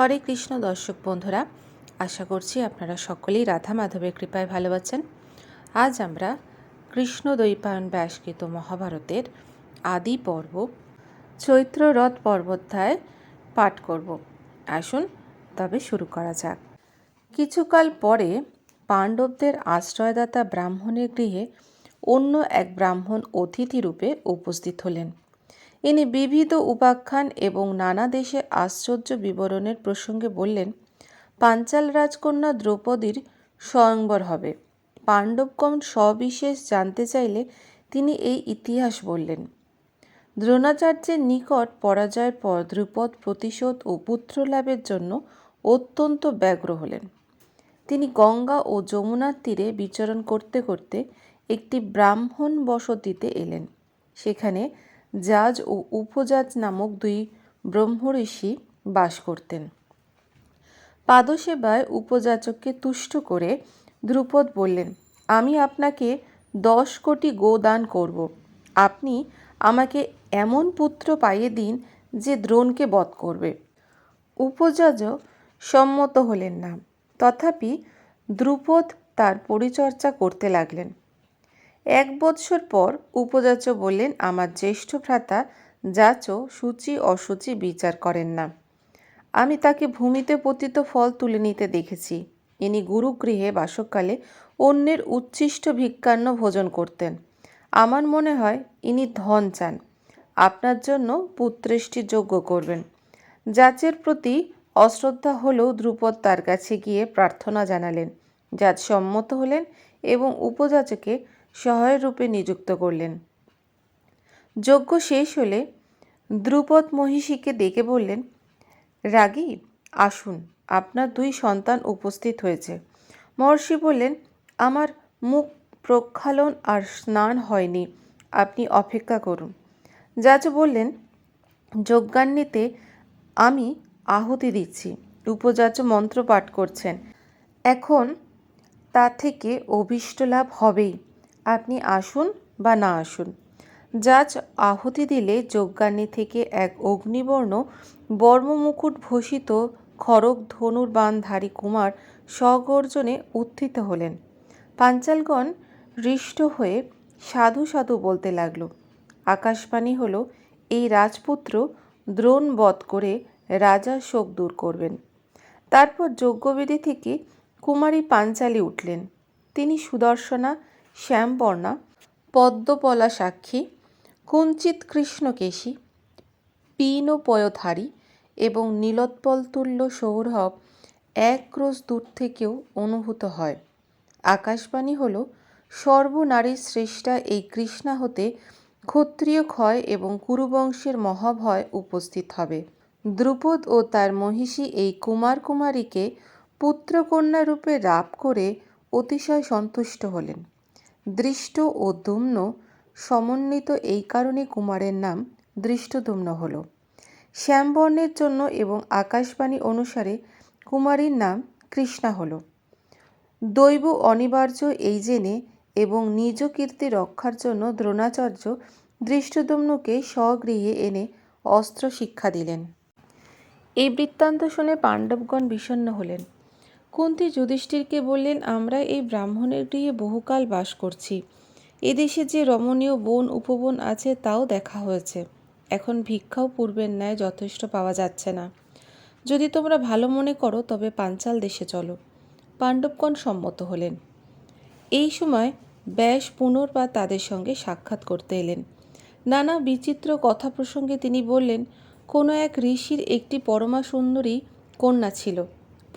হরে কৃষ্ণ দর্শক বন্ধুরা, আশা করছি আপনারা সকলেই রাধা মাধবের কৃপায় ভালো আছেন। আজ আমরা কৃষ্ণ দৈপায়ন ব্যাসকৃত মহাভারতের আদি পর্ব, চৈত্র রথ পর্বোধ্যায় পাঠ করব। আসুন তবে শুরু করা যাক। কিছুকাল পরে পাণ্ডবদের আশ্রয়দাতা ব্রাহ্মণের গৃহে অন্য এক ব্রাহ্মণ অতিথি রূপে উপস্থিত হলেন। ইনি বিবিধ উপাখ্যান এবং নানা দেশে আশ্চর্য বিবরণের প্রসঙ্গে বললেন, পাঞ্চাল রাজকন্যা দ্রৌপদীর স্বয়ংবর হবে। পাণ্ডবগণ সবিশেষ জানতে চাইলে তিনি এই ইতিহাস বললেন। দ্রোণাচার্যের নিকট পরাজয়ের পর দ্রুপদ প্রতিশোধ ও পুত্রলাভের জন্য অত্যন্ত ব্যগ্র হলেন। তিনি গঙ্গা ও যমুনার তীরে বিচরণ করতে করতে একটি ব্রাহ্মণ বসতিতে এলেন। সেখানে জাজ ও উপজাজ নামক দুই ব্রহ্মঋষি বাস করতেন। পাদসেবায় উপযাচককে তুষ্ট করে ধ্রুপদ বললেন, আমি আপনাকে দশ কোটি গোদান করব। আপনি আমাকে এমন পুত্র পাইয়ে দিন যে দ্রোণকে বধ করবে। উপযাজ সম্মত হলেন না। তথাপি দ্রুপদ তার পরিচর্যা করতে লাগলেন। এক বৎসর পর উপযাচ বললেন, আমার জ্যেষ্ঠ ভ্রাতা যাচ সূচি অসুচি বিচার করেন না। আমি তাকে ভূমিতে পতিত ফল তুলে নিতে দেখেছি। ইনি গুরুগৃহে বাসককালে অন্যের উচ্ছিষ্ট ভিক্ষান্ন ভোজন করতেন। আমার মনে হয় ইনি ধন চান। আপনার জন্য পুত্রেষ্টি যোগ্য করবেন। যাচের প্রতি অশ্রদ্ধা হলেও ধ্রুপদ তার কাছে গিয়ে প্রার্থনা জানালেন। যাচ সম্মত হলেন এবং উপযাচকে সহায় রূপে নিযুক্ত করলেন। যজ্ঞ শেষ হলে দ্রুপদ মহিষীকে ডেকে বললেন, রাগী, আসুন, আপনার দুই সন্তান উপস্থিত হয়েছে। মহর্ষি বললেন, আমার মুখ প্রক্ষালন আর স্নান হয়নি, আপনি অপেক্ষা করুন। যাচ বললেন, যজ্ঞান্বিতে আমি আহুতি দিচ্ছি, উপযাচ মন্ত্র পাঠ করছেন। এখন তা থেকে অভীষ্ট লাভ হবেই। আপনি আসুন বা না আসুন। জাজ আহুতি দিলে যজ্ঞান্নি থেকে এক অগ্নিবর্ণ বর্মমুকুট ভূষিত খড়গ ধনুর বানধারী কুমার স্বগর্জনে উত্থিত হলেন। পাঞ্চালগণ হৃষ্ট হয়ে সাধু সাধু বলতে লাগল, আকাশবাণী হল এই রাজপুত্র দ্রোণ বধ করে রাজা শোক দূর করবেন। তারপর যজ্ঞবেদী থেকে কুমারী পাঞ্চালী উঠলেন। তিনি সুদর্শনা শ্যামবর্ণা পদ্মপলা সাক্ষী কুঞ্চিত কৃষ্ণকেশী পীনপয়ধারী এবং নীলোৎপলতুল্য সৌরভ এক ক্রোশ দূর থেকেও অনুভূত হয়। আকাশবাণী হল, সর্বনারীর শ্রেষ্ঠা এই কৃষ্ণা হতে ক্ষত্রিয় ক্ষয় এবং কুরুবংশের মহাভয় উপস্থিত হবে। দ্রুপদ ও তার মহিষী এই কুমার কুমারীকে পুত্রকন্যা রূপে রাপ করে অতিশয় সন্তুষ্ট হলেন। দৃষ্ট ও দুম্ন সমন্বিত এই কারণে কুমারের নাম দৃষ্টদুম্ন হল। শ্যামবর্ণের জন্য এবং আকাশবাণী অনুসারে কুমারীর নাম কৃষ্ণা হল। দৈব অনিবার্য এই জেনে এবং নিজ কীর্তি রক্ষার জন্য দ্রোণাচার্য দৃষ্টদুম্নকে স্বগৃহে এনে অস্ত্র শিক্ষা দিলেন। এই বৃত্তান্ত শুনে পাণ্ডবগণ বিষণ্ণ হলেন। কুন্তি যুধিষ্ঠিরকে বললেন, আমরা এই ব্রাহ্মণের গৃহে বহুকাল বাস করছি। এদেশে যে রমণীয় বন উপবন আছে, তাও দেখা হয়েছে। এখন ভিক্ষাও পূর্বের ন্যায় যথেষ্ট পাওয়া যাচ্ছে না। যদি তোমরা ভালো মনে করো, তবে পাঞ্চাল দেশে চলো। পাণ্ডবগণ সম্মত হলেন। এই সময় ব্যাস পুনর্বার তাদের সঙ্গে সাক্ষাৎ করতে এলেন। নানা বিচিত্র কথা প্রসঙ্গে তিনি বললেন, কোনো এক ঋষির একটি পরমা সুন্দরী কন্যা ছিল।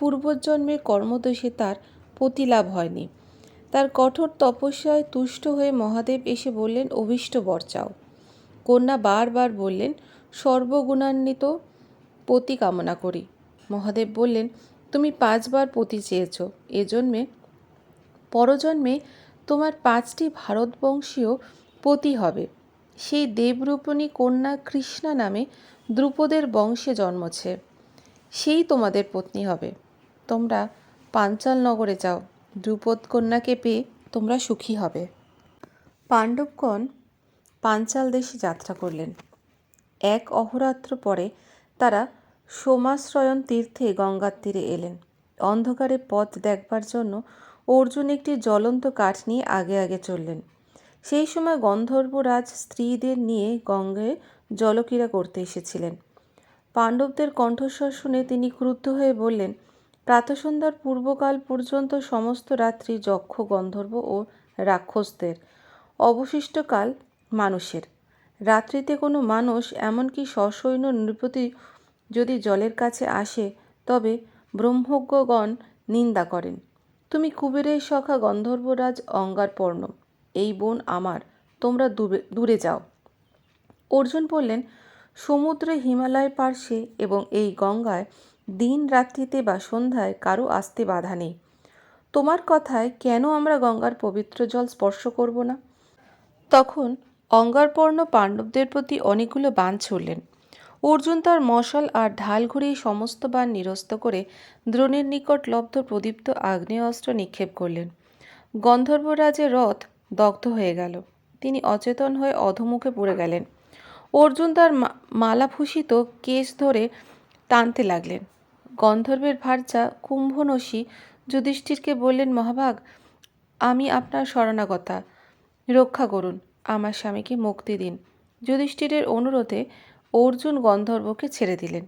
পূর্বজন্মের কর্মদোষে তার প্রতিলাভ হয়নি। তার কঠোর তপস্যায় তুষ্ট হয়ে মহাদেব এসে বললেন, অভীষ্ট বর চাও কন্যা বারবার বললেন, সর্বগুণান্বিত পতি কামনা করি। মহাদেব বললেন, তুমি পাঁচবার পতি চেয়েছ। এজন্মে পরজন্মে তোমার পাঁচটি ভারতবংশীয় পতি হবে। সেই দেবরূপণী কন্যা কৃষ্ণা নামে দ্রুপদের বংশে জন্মছে। সেই তোমাদের পত্নী হবে। তোমরা পাঞ্চাল নগরে যাও। দ্রুপদ কন্যাকে পেয়ে তোমরা সুখী হবে। পাণ্ডবগণ পাঞ্চাল দেশে যাত্রা করলেন। এক অহরাত্র পরে তারা সোমাশ্রয়ণ তীর্থে গঙ্গার তীরে এলেন। অন্ধকারে পথ দেখবার জন্য অর্জুন একটি জ্বলন্ত কাঠ নিয়ে আগে আগে চললেন। সেই সময় গন্ধর্বরাজ স্ত্রীদের নিয়ে গঙ্গায় জলক্রীড়া করতে এসেছিলেন। পাণ্ডবদের কণ্ঠস্বর শুনে তিনি ক্রুদ্ধ হয়ে বললেন প্রাতসন্ধ্যার পূর্বকাল পর্যন্ত সমস্ত রাত্রি যক্ষ, গন্ধর্ব ও রাক্ষসদের। অবশিষ্টকাল মানুষের। রাত্রিতে কোনো মানুষ, এমনকি সসৈন্য নৃপতি যদি জলের কাছে আসে, তবে ব্রহ্মজ্ঞগণ নিন্দা করেন, তুমি কুবেরের সখা গন্ধর্বরাজ অঙ্গারপর্ণ, এই বোন আমার, তোমরা দূরে যাও। অর্জুন বললেন, সমুদ্রে হিমালয় পার্শ্বে এবং এই গঙ্গায় দিন রাত্রিতে বা সন্ধ্যায় কারও আসতে বাধা নেই। তোমার কথায় কেন আমরা গঙ্গার পবিত্র জল স্পর্শ করব না? তখন অঙ্গারপর্ণ পাণ্ডবদের প্রতি অনেকগুলো বান ছুড়লেন। অর্জুন তার মশাল আর ঢাল ঘুরিয়ে সমস্ত বান নিরস্ত করে দ্রোণের নিকট লব্ধ প্রদীপ্ত আগ্নেয় অস্ত্র নিক্ষেপ করলেন। গন্ধর্বরাজের রথ দগ্ধ হয়ে গেল। তিনি অচেতন হয়ে অধমুখে পড়ে গেলেন। অর্জুন তার মালাভূষিত কেশ ধরে টানতে লাগলেন। গন্ধর্বের ভার্যা কুম্ভনসী যুধিষ্ঠিরকে বললেন, মহাভাগ, আমি আপনার শরণাগতা। রক্ষা করুন, আমার স্বামীকে মুক্তি দিন। যুধিষ্ঠিরের অনুরোধে অর্জুন গন্ধর্বকে ছেড়ে দিলেন।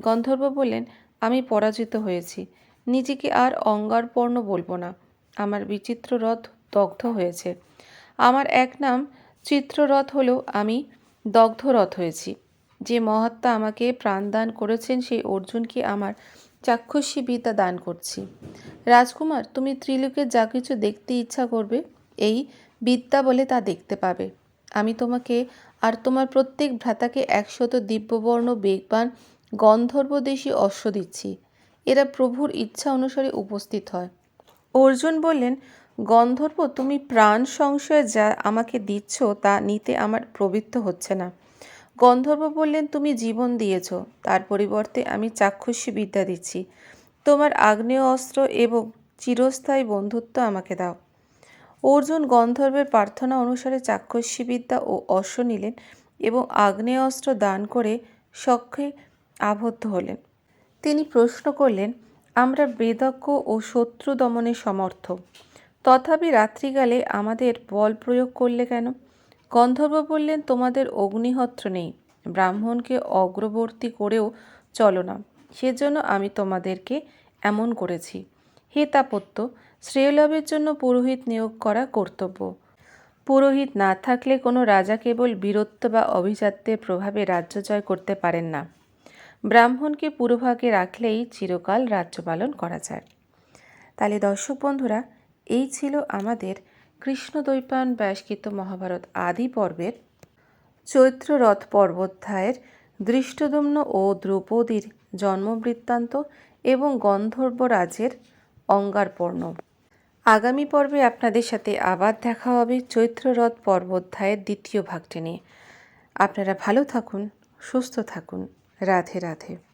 গন্ধর্ব বললেন, আমি পরাজিত হয়েছি, নিজেকে আর অঙ্গারপর্ণ বলব না। আমার বিচিত্র রথ দগ্ধ হয়েছে। আমার এক নাম চিত্ররথ হলেও আমি দগ্ধরথ হয়েছি। যে মহাত্মা আমাকে প্রাণদান করেছেন, সেই অর্জুনকে আমার চাক্ষুষী বিদ্যা দান করছি। রাজকুমার, তুমি ত্রিলোকে যা কিছু দেখতে ইচ্ছা করবে, এই বিদ্যা বলে তা দেখতে পাবে। আমি তোমাকে আর তোমার প্রত্যেক ভ্রাতাকে একশত দিব্যবর্ণ, বেগবান, গন্ধর্বদেশী অশ্ব দিচ্ছি। এরা প্রভুর ইচ্ছা অনুসারে উপস্থিত হয়। অর্জুন বললেন, গন্ধর্ব, তুমি প্রাণ সংশয়ে যা আমাকে দিচ্ছ, তা নিতে আমার প্রবৃত্ত হচ্ছে না। গন্ধর্ব বললেন, তুমি জীবন দিয়েছ। তার পরিবর্তে আমি চাক্ষুষী বিদ্যা দিচ্ছি। তোমার আগ্নেয় অস্ত্র এবং চিরস্থায়ী বন্ধুত্ব আমাকে দাও। অর্জুন গন্ধর্বের প্রার্থনা অনুসারে চাক্ষুষী বিদ্যা ও অশ্ব নিলেন এবং আগ্নেয় অস্ত্র দান করে সখ্যে আবদ্ধ হলেন। তিনি প্রশ্ন করলেন, আমরা বেদজ্ঞ ও শত্রু দমনে সমর্থ। তথাপি রাত্রিকালে আমাদের বল প্রয়োগ করলে কেন? গন্ধর্ব বললেন, তোমাদের অগ্নিহত্র নেই। ব্রাহ্মণকে অগ্রবর্তী করেও চলো না। সেজন্য আমি তোমাদেরকে এমন করেছি। হে তাপত্য, শ্রেয়লাভের জন্য পুরোহিত নিয়োগ করা কর্তব্য। পুরোহিত না থাকলে কোনো রাজা কেবল বীরত্ব বা অভিজাত্যের প্রভাবে রাজ্য জয় করতে পারেন না। ব্রাহ্মণকে পুরোভাগে রাখলেই চিরকাল রাজ্য পালন করা যায়। তাহলে দর্শক বন্ধুরা, এই ছিল আমাদের কৃষ্ণদ্বৈপায়ন ব্যাসকৃত মহাভারত আদি পর্বের চৈত্র রথ পর্বোধ্যায়ের দৃষ্টদম্ন ও দ্রৌপদীর জন্মবৃত্তান্ত এবং গন্ধর্বরাজের অঙ্গারপর্ণ। আগামী পর্বে আপনাদের সাথে আবার দেখা হবে চৈত্ররথ পর্বোধ্যায়ের দ্বিতীয় ভাগটি নিয়ে। আপনারা ভালো থাকুন, সুস্থ থাকুন। রাধে রাধে।